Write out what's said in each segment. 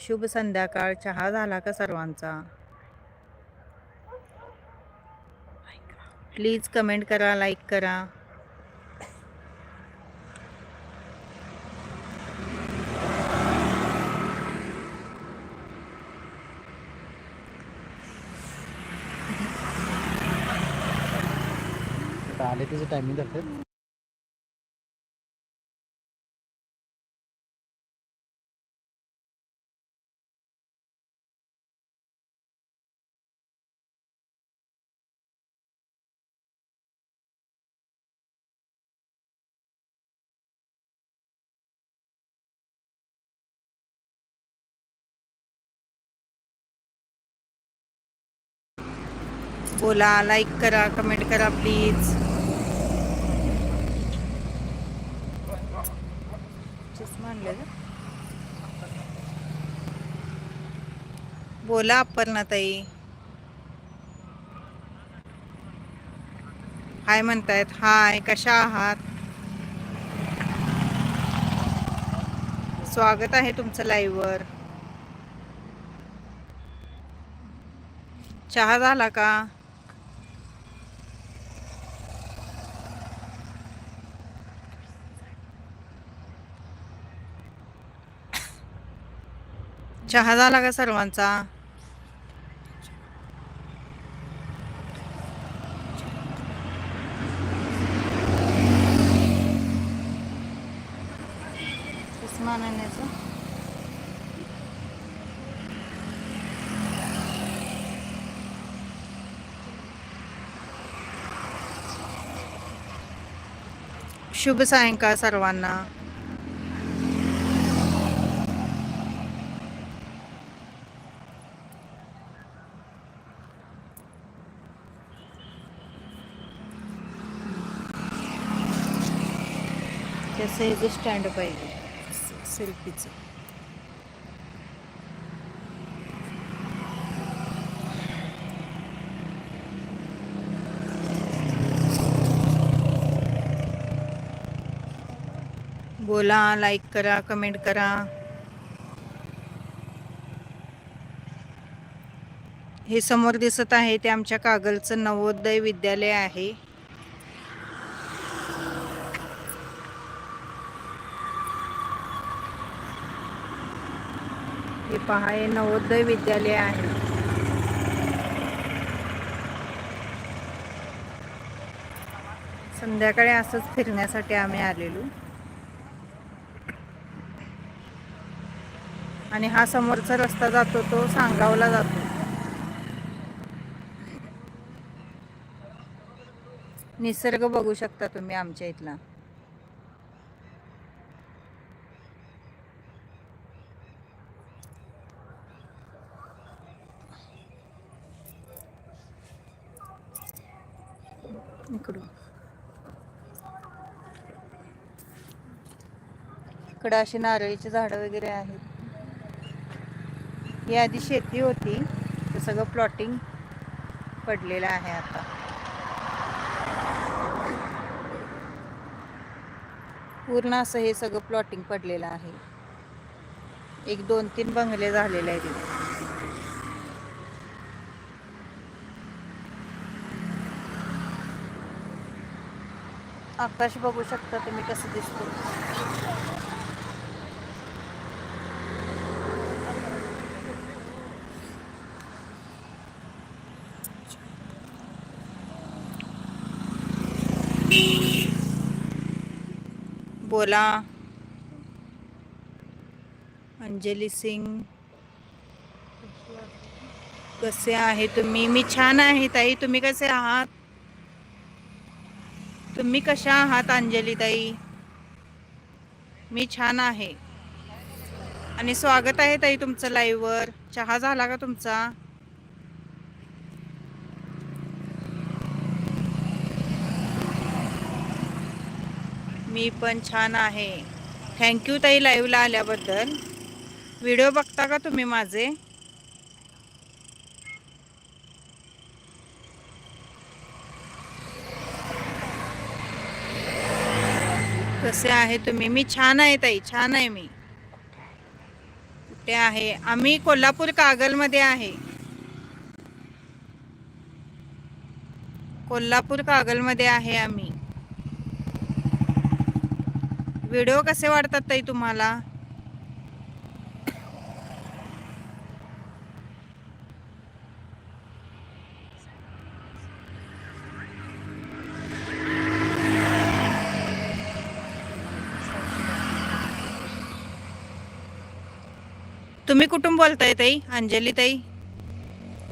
शुभ संध्याकाळ. चहा झाला का सर्वांचा? प्लीज कमेंट करा लाईक करा. आले त्याचं टायमिंग बोला लाईक करा कमेंट करा प्लीज चष्मा बोला अपर्णाताई हाय म्हणतायत. हाय कशा आहात? स्वागत आहे तुमचं लाईव्हवर चहा झाला का? चहा झाला का सर्वांचा? शुभ सायंकाळ सर्वांना. त्याचं हे जे स्टँड पाहिजे. सेल्फीचं बोला लाईक करा कमेंट करा. हे समोर दिसत आहे ते आमच्या कागलचं नवोदय विद्यालय आहे. हे पहा हे नवोदय विद्यालय आहे. संध्याकाळी असंच फिरण्यासाठी आम्ही आलेलो. आणि हा समोरचा रस्ता जातो तो सांगावला जातो. निसर्ग बघू शकता तुम्ही आमच्या इथला. इकडं अशी नारळीची झाडं वगैरे आहेत. ही आधी शेती होती. तर सगळं प्लॉटिंग पडलेलं आहे आता. पूर्ण असं हे सगळं प्लॉटिंग पडलेलं आहे. एक दोन तीन बंगले झालेले आहेत आकाश बघू शकता तुम्ही कसं दिसतो बोला. अंजली सिंग. कसे आहे तुम्ही? मी छान आहे ताई. तुम्ही कसे आहात? तुम्ही कशा आहात अंजली ताई? मी छान आहे. आणि स्वागत आहे ताई तुमचं लाईव्हवर चहा झाला का तुमचा? मी पण छान आहे. थँक्यू ताई लाईव्हला आल्याबद्दल. व्हिडिओ बघता का तुम्ही माझे? कसे आहे तुम्ही? मी छान आहे ताई छान आहे मी. कुठे आहे? आम्ही कोल्हापूर कागलमध्ये आहे. कोल्हापूर कागलमध्ये आहे आम्ही. व्हिडिओ कसे वाटतात ताई तुम्हाला? तुम्ही कुठून बोलताय ताई? अंजली ताई.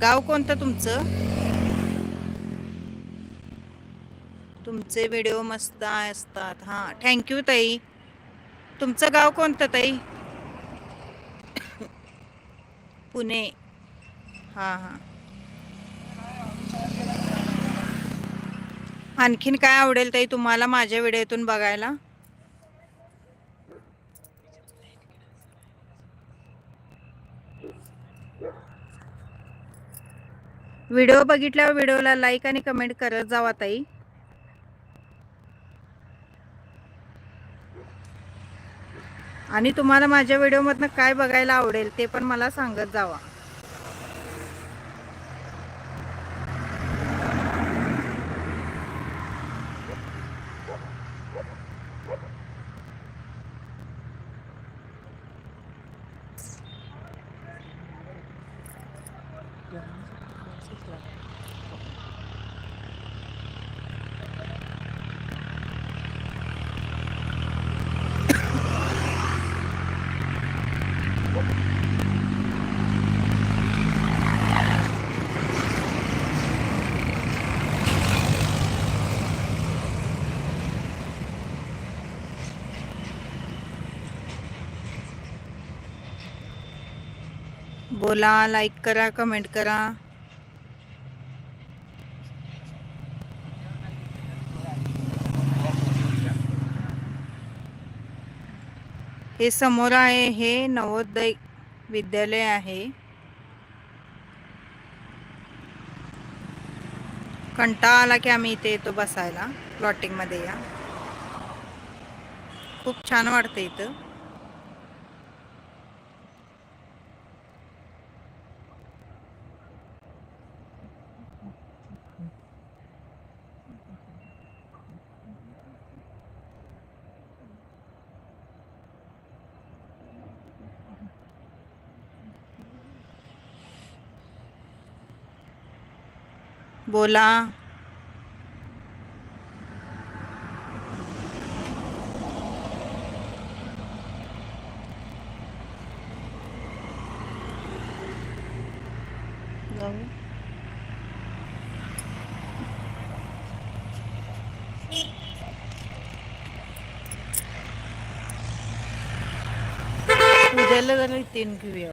गाव कोणतं तुमचं? तुमचे व्हिडिओ मस्त असतात. हां थँक्यू ताई. तुमचं गाव कोणतं ताई? पुणे. हां हां. आणखीन काय आवडेल ताई तुम्हाला माझ्या व्हिडिओतून बघायला? व्हिडिओ बघितल्यावर व्हिडिओला लाईक आणि कमेंट करत जावा ताई. आणि तुम्हाला माझ्या व्हिडिओमधनं काय बघायला आवडेल ते पण मला सांगत जावा. बोला लाईक करा कमेंट करा. हे समोर आहे हे नवोदय विद्यालय आहे. कंटाळा आला की आम्ही इथे येतो बसायला प्लॉटिंगमध्ये या. खूप छान वाटतं इथं. बोला. उद्याला जरा तीन घेऊया